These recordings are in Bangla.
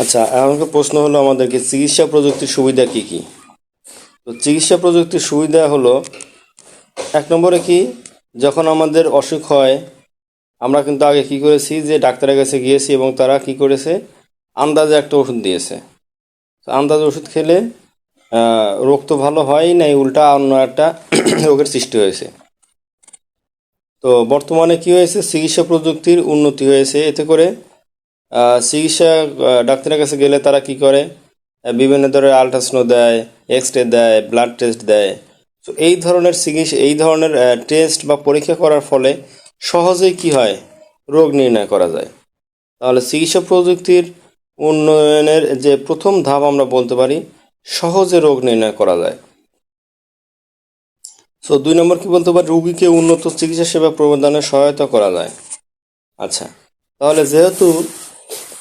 আচ্ছা এমনকি প্রশ্ন হলো আমাদেরকে, চিকিৎসা প্রযুক্তির সুবিধা কি কি? তো চিকিৎসা প্রযুক্তির সুবিধা হলো, এক নম্বরে কি, যখন আমাদের অসুখ হয়, আমরা কিন্তু আগে কি করেছি, যে ডাক্তারের কাছে গিয়েছি এবং তারা কি করেছে, আন্দাজে একটা ওষুধ দিয়েছে। আন্দাজে ওষুধ খেলে রোগ তো ভালো হয়ই নাই, উল্টা অন্য একটা রোগের সৃষ্টি হয়েছে। তো বর্তমানে কি হয়েছে, চিকিৎসা প্রযুক্তির উন্নতি হয়েছে, এতে করে চিকিৎসা ডাক্তারের কাছে গেলে তারা কি করে? বিভিন্ন ধরনের আলট্রাসাউন্ড দেয় এক্স রে দেয় ব্লাড টেস্ট দেয়। তো এই ধরনের চিকিৎসা, এই ধরনের টেস্ট বা পরীক্ষা করার ফলে সহজেই কি হয়? রোগ নির্ণয় করা যায়। তাহলে চিকিৎসা প্রযুক্তির উন্নয়নের যে প্রথম ধাপ আমরা বলতে পারি, সহজে রোগ নির্ণয় করা যায়। সো দুই নম্বর কি বলতে পারি? রোগীকে উন্নত চিকিৎসা সেবা প্রদানে সহায়তা করা যায়। আচ্ছা তাহলে যেহেতু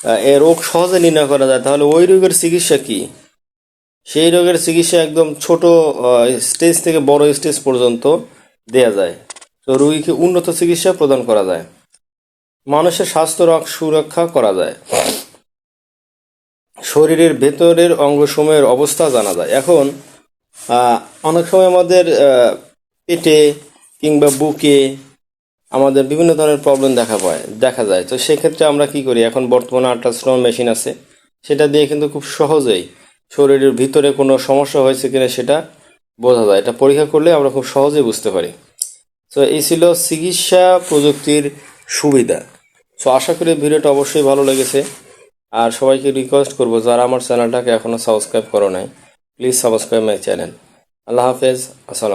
এ রোগ সহজে নির্ণয় করা যায়। তাহলে ওই রোগের চিকিৎসা কি? সেই রোগের চিকিৎসা একদম ছোট স্টেজ থেকে বড় স্টেজ পর্যন্ত দেয়া যায়। তো রোগীকে উন্নত চিকিৎসা প্রদান করা যায়। মানুষের স্বাস্থ্য রক, সুরক্ষা করা যায়। শরীরের ভেতরের অঙ্গসমূহের অবস্থা জানা যায়। এখন অনেক সময় আমাদের পেটে কিংবা বুকে আমাদের বিভিন্ন ধরনের প্রবলেম দেখা পায়, দেখা যায়। তো সেক্ষেত্রে আমরা কি করি? এখন বর্তমানে আল্ট্রাসাউন্ড মেশিন আছে। সেটা দিয়ে কিন্তু খুব সহজেই শরীরের ভিতরে কোনো সমস্যা হয়েছে কিনা সেটা বোঝা যায়। এটা পরীক্ষা করলে আমরা খুব সহজেই বুঝতে পারি। তো এই ছিল চিকিৎসা প্রযুক্তির সুবিধা। সো আশা করি ভিডিওটা অবশ্যই ভালো লেগেছে। আর সবাইকে রিকোয়েস্ট করব, যারা আমার চ্যানেলটাকে এখনও সাবস্ক্রাইব করো নাই প্লিজ সাবস্ক্রাইব মাই চ্যানেল আল্লাহ হাফেজ, আসসালাম